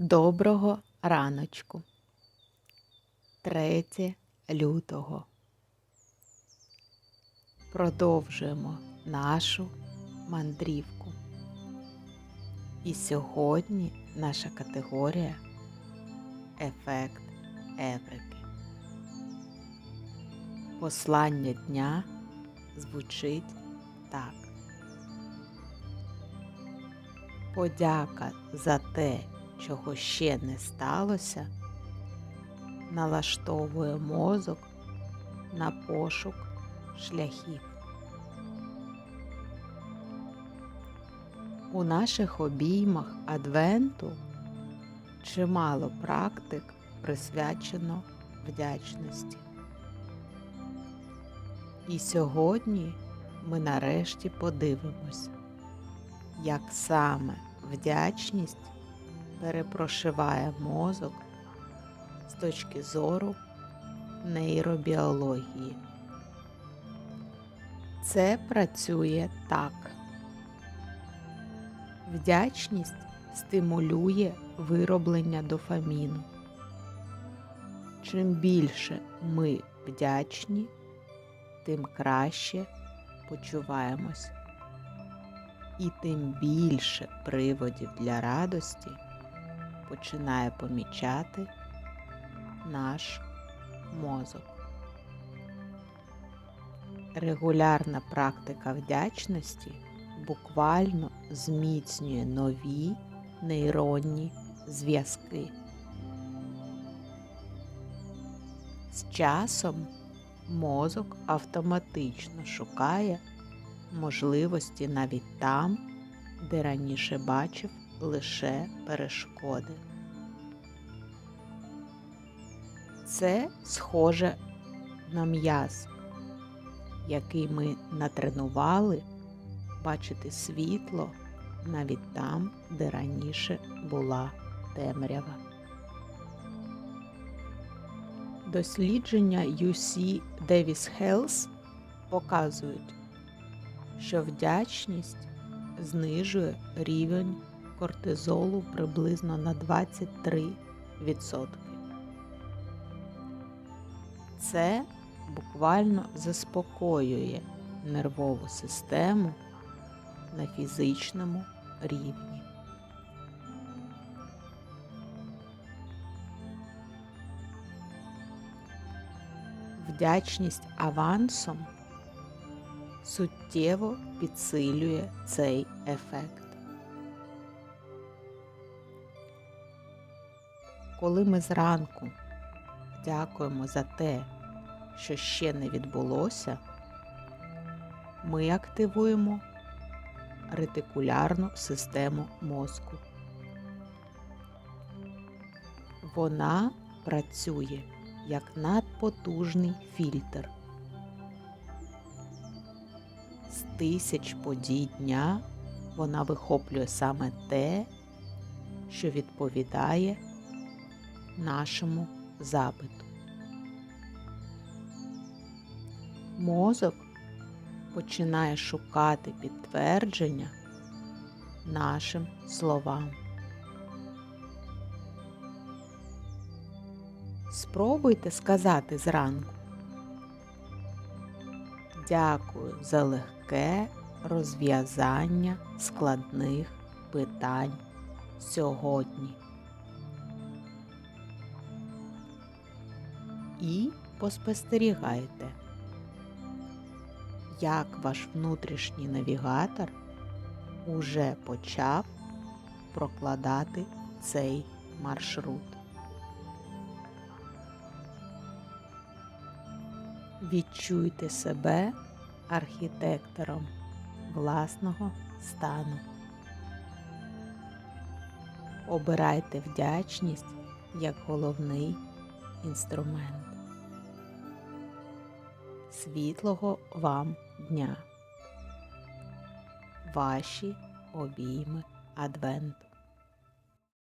Доброго раночку. 3 лютого. Продовжуємо нашу мандрівку. І сьогодні наша категорія Ефект Еврики. Послання дня звучить так. Подяка за те, чого ще не сталося, налаштовує мозок на пошук шляхів. У наших обіймах Адвенту чимало практик присвячено вдячності. І сьогодні ми нарешті подивимось, як саме вдячність перепрошиває мозок з точки зору нейробіології. Це працює так. Вдячність стимулює вироблення дофаміну. Чим більше ми вдячні, тим краще почуваємось. І тим більше приводів для радості починає помічати наш мозок. Регулярна практика вдячності буквально зміцнює нові нейронні зв'язки. З часом мозок автоматично шукає можливості навіть там, де раніше бачив лише перешкоди. Це схоже на м'яз, який ми натренували бачити світло навіть там, де раніше була темрява. Дослідження UC Davis Health показують, що вдячність знижує рівень кортизолу приблизно на 23%. Це буквально заспокоює нервову систему на фізичному рівні. Вдячність авансом суттєво підсилює цей ефект. Коли ми зранку дякуємо за те, що ще не відбулося, ми активуємо ретикулярну систему мозку. Вона працює як надпотужний фільтр. З тисяч подій дня вона вихоплює саме те, що відповідає нашому запиту. Мозок починає шукати підтвердження нашим словам. Спробуйте сказати зранку. Дякую за легке розв'язання складних питань сьогодні. І поспостерігайте, як ваш внутрішній навігатор уже почав прокладати цей маршрут. Відчуйте себе архітектором власного стану. Обирайте вдячність як головний інструмент. Світлого вам дня! Ваші обійми Адвенту.